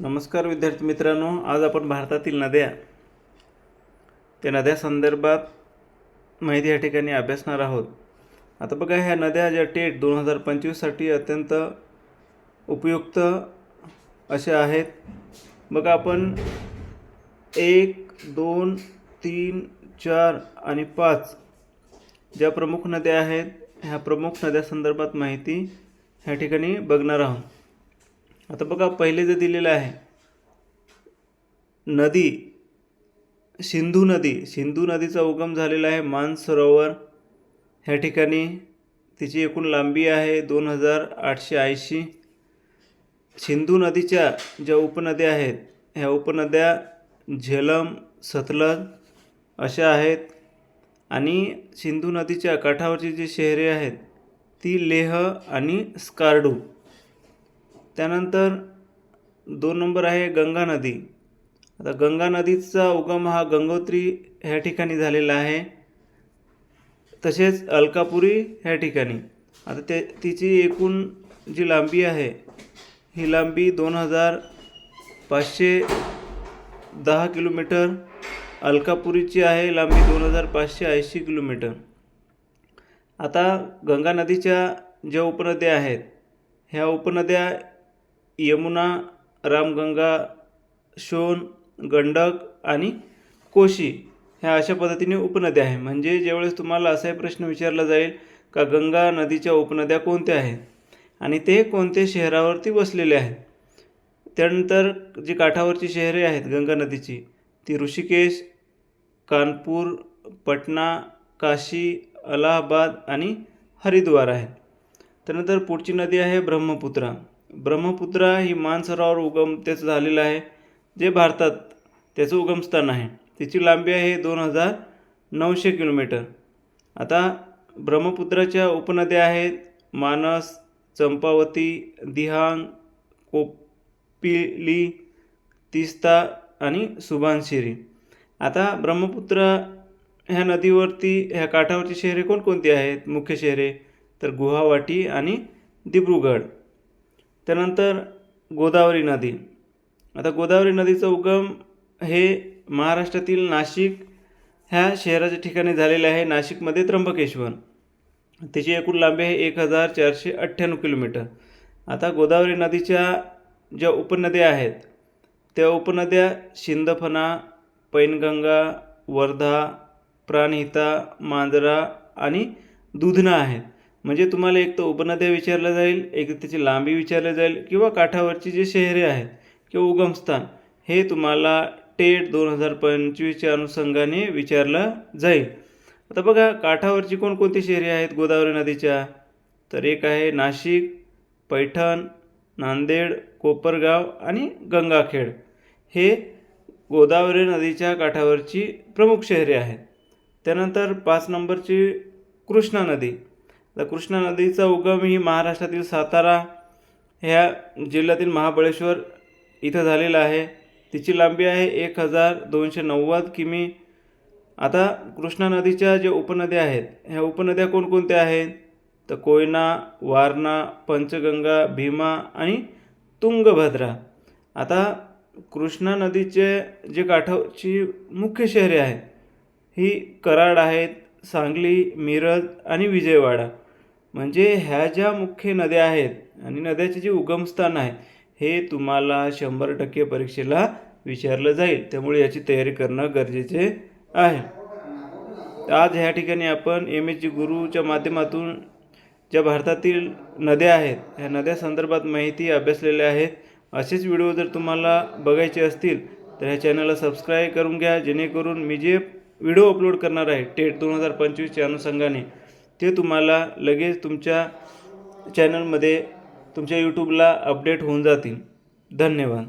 नमस्कार विद्यार्थी मित्रांनो आज आपण भारतातील नद्या त्या नद्या संदर्भात माहिती या ठिकाणी अभ्यासणार आहोत. आता बघा ह्या नद्या ज्या टेट दोन हजार पंचवीससाठी अत्यंत उपयुक्त अशा आहेत. बघा आपण एक दोन तीन चार आणि पाच ज्या प्रमुख नद्या आहेत ह्या प्रमुख नद्या संदर्भात माहिती ह्या ठिकाणी बघणार आहोत. आता बघा पहिले जे दिलेलं आहे नदी सिंधू नदी. सिंधू नदीचा उगम झालेला आहे मानसरोवर. ह्या ठिकाणी तिची एकूण लांबी आहे दोन हजार आठशे ऐंशी. सिंधू नदीच्या ज्या उपनद्या आहेत ह्या उपनद्या झेलम सतलज अशा आहेत. आणि सिंधू नदीच्या काठावरची जी शहरे आहेत ती लेह आणि स्कार्डू. त्यानंतर दोन नंबर आहे गंगा नदी. आता गंगा नदीचा उगम हा गंगोत्री ह्या ठिकाणी झालेला आहे. तसेच अलकापुरी ह्या ठिकाणी. आता ते तिची एकूण जी लांबी आहे ही लांबी दोन हजार पाचशे दहा किलोमीटर. अलकापुरीची आहे लांबी दोन हजार पाचशे ऐंशी किलोमीटर. आता गंगा नदीच्या ज्या उपनद्या आहेत ह्या उपनद्या यमुना रामगंगा शोन गंडक आणि कोशी ह्या अशा पद्धतीने उपनद्या आहे म्हणजे ज्यावेळेस तुम्हाला असाही प्रश्न विचारला जाईल का गंगा नदीच्या उपनद्या कोणत्या आहेत? आणि ते कोणत्या शहरावरती वसलेले आहेत? त्यानंतर जी काठावरची शहरे आहेत गंगा नदीची ती ऋषिकेश कानपूर पटना काशी अलाहाबाद आणि हरिद्वार आहेत. त्यानंतर पुढची नदी आहे ब्रह्मपुत्रा. ब्रह्मपुत्रा ही मानसरोवर उगम त्याचं झालेलं आहे जे भारतात त्याचं उगमस्थान आहे. तिची लांबी आहे दोन हजार नऊशे किलोमीटर. आता ब्रह्मपुत्राच्या उपनद्या आहेत मानस चंपावती दिहांग कोपिली तिस्ता आणि सुभानशिरी. आता ब्रह्मपुत्र ह्या नदीवरती ह्या काठावरची शहरे कोणकोणती आहेत? मुख्य शहरे तर गुवाहाटी आणि दिब्रुगड त्यानंतर गोदावरी नदी. आता गोदावरी नदीचा उगम हे महाराष्ट्रातील नाशिक ह्या शहराच्या ठिकाणी झालेले आहे. नाशिकमध्ये त्र्यंबकेश्वर. त्याची एकूण लांबी आहे एक हजार चारशे अठ्ठ्याण्णव किलोमीटर. आता गोदावरी नदीच्या ज्या उपनद्या आहेत त्या उपनद्या शिंदफणा पैनगंगा वर्धा प्राणहिता मांजरा आणि दुधना आहेत. म्हणजे तुम्हाला एक तर उपनद्या विचारल्या जाईल एक त्याची लांबी विचारली जाईल किंवा काठावरची जे शहरे आहेत किंवा उगमस्थान हे तुम्हाला टेट दोन हजार पंचवीसच्या अनुषंगाने विचारलं जाईल. आता बघा काठावरची कोणकोणती शहरे आहेत गोदावरी नदीच्या? तर एक आहे नाशिक पैठण नांदेड कोपरगाव आणि गंगाखेड. हे गोदावरी नदीच्या काठावरची प्रमुख शहरे आहेत. त्यानंतर पाच नंबरची कृष्णा नदी. तर कृष्णा नदीचा उगम ही महाराष्ट्रातील सातारा ह्या जिल्ह्यातील महाबळेश्वर इथं झालेला आहे. तिची लांबी आहे एक हजार दोनशे नव्वद किमी. आता कृष्णा नदीच्या ज्या उपनद्या आहेत ह्या उपनद्या कोणकोणत्या आहेत? तर कोयना वारणा पंचगंगा भीमा आणि तुंगभद्रा. आता कृष्णा नदीचे जे काठाची मुख्य शहरे आहेत ही कराड आहेत सांगली मिरज आणि विजयवाडा. म्हणजे ह्या ज्या मुख्य नद्या आहेत आणि नद्याचे जे उगमस्थान आहे हे तुम्हाला शंभर टक्के परीक्षेला विचारलं जाईल. त्यामुळे याची तयारी करणं गरजेचे आहे. आज ह्या ठिकाणी आपण एम एच जी गुरुच्या माध्यमातून ज्या भारतातील नद्या आहेत ह्या नद्या संदर्भात माहिती अभ्यासलेल्या आहेत. असेच व्हिडिओ जर तुम्हाला बघायचे असतील तर ह्या चॅनलला सबस्क्राईब करून घ्या जेणेकरून मी जे व्हिडिओ अपलोड करणार आहे टेट दोन हजार पंचवीसच्या अनुषंगाने ते तुम्हाला लगेच तुमच्या चॅनलमध्ये तुमच्या यूट्यूबला अपडेट होऊन जातील. धन्यवाद.